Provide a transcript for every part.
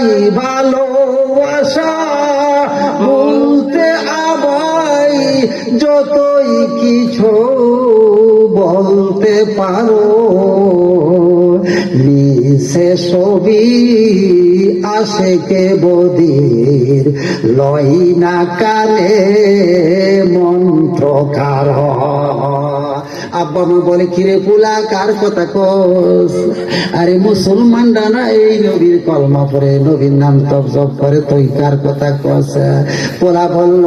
চাই ভালোবাসা বলতে আবাই যতই কিছু বলতে পারো। নিশে ছবি আসে কে বদির লই না কানে মন্ত্রকার আব্বা মা বলে, কিরে কথা কস? আরে মুসলমান ডানা এই নবীর কলমা পরে নবীর নাম তপ জপ করে, তুই কার কথা কস? পোলা বলল,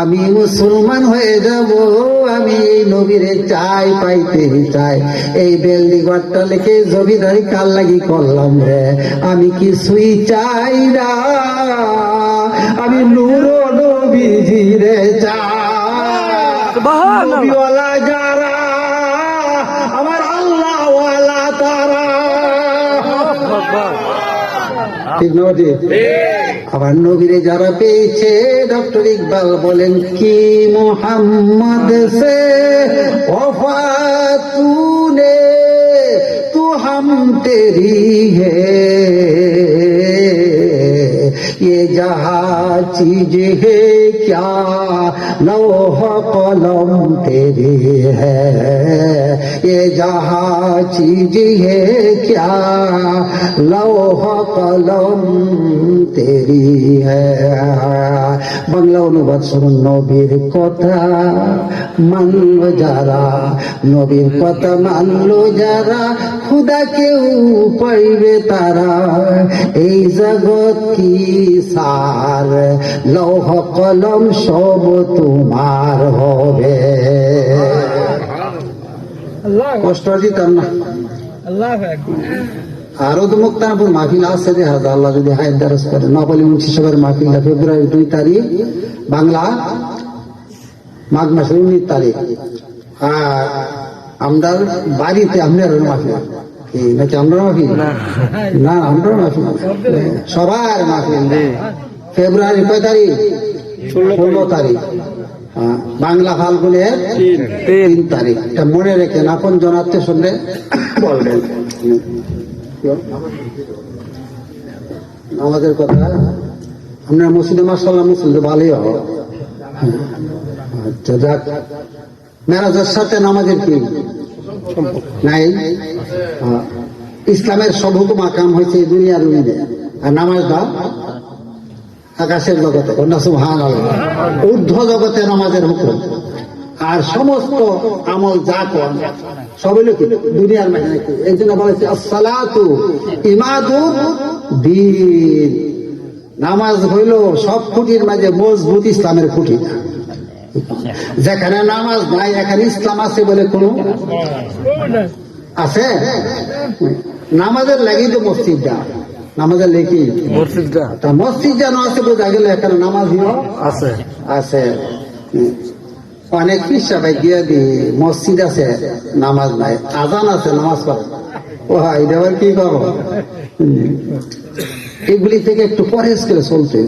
আমি মুসলমান হয়ে যাব, আমি এই নবীরে চাই, পাইতে চাই। এই বেলদি ঘরটা লিখে, জমিদারি কাল লাগি করলাম রে? আমি কিছুই চাই না। আমি নূর নবীজি নবীওয়ালা যারা, আমার নবীরে যারা পেয়েছে, ডক্টর ইকবাল বলেন, কি মোহাম্মদ সে তু হাম তেরি হে? ये जहाँ चीज है क्या लौह कलम तेरी है ये जहाँ चीज है क्या लौह कलम तेरी है বাংলা অনুবাদ শুনুন নবীর কথা মানল যারা নবীর কথা মানল যারা খুদা কেউ পাইবে তারা এই জগৎ কি সার লৌহ কলম সব তোমার হবে। কষ্ট দিতাম না? আরও তো মুক্তানপুর মাহফিল আছে রে হাজার আল্লাহ যদি হায়াত দারাজ করে। নকলি মুন্সি সবের মাহফিলটা ফেব্রুয়ারি দুই তারিখ বাংলা মাঘ মাসের উনিশ তারিখ। আর আমরা বাড়িতে আপনার মাহফিল। কি নাকি আমরা মাহফিল না। আমরা মাহফিল সবার মাহফিল ফেব্রুয়ারি কয় তারিখ? ষোলো তারিখ। হ্যাঁ, বাংলা ফাল্গুনের তিন। তারিখ। এটা মনে রেখেন আপন জনাতে শুনলে বলবেন। আমাদের কথা আমরা মুসলিম মাসাল্লাহ মুসলিম ভালোই হবে। আচ্ছা যাক। মেরাজের সাথে নামাজের কি? নাই। ইসলামের হুকুম আকাম হয়েছে দুনিয়ার উনিদে আর নামাজটা আকাশের জগতে। ঊর্ধ্ব জগতে নামাজের হুকুম। আর সমস্ত আমল যা কর সবই কি? দুনিয়ার এই জন্য বলেছে দিন। নামাজ হইল সব খুঁটির মাঝে মজবুত ইসলামের খুঁটি। যেখানে নামাজ নাই এখানে ইসলাম আছে বলে কোন আছে? নামাজের লাগি তো মসজিদটা। নামাজের লেখি মসজিদটা? তা মসজিদ যেন আছে বোঝা গেল এখানে নামাজিও আছে। আছে। অনেক ভাই গিয়ে দি মসজিদ আছে নামাজ নাই। আজান আছে নামাজ পড়ে। ও হাই আবার কি করো হুম। এগুলি থেকে একটু পরেজ করে চলতে।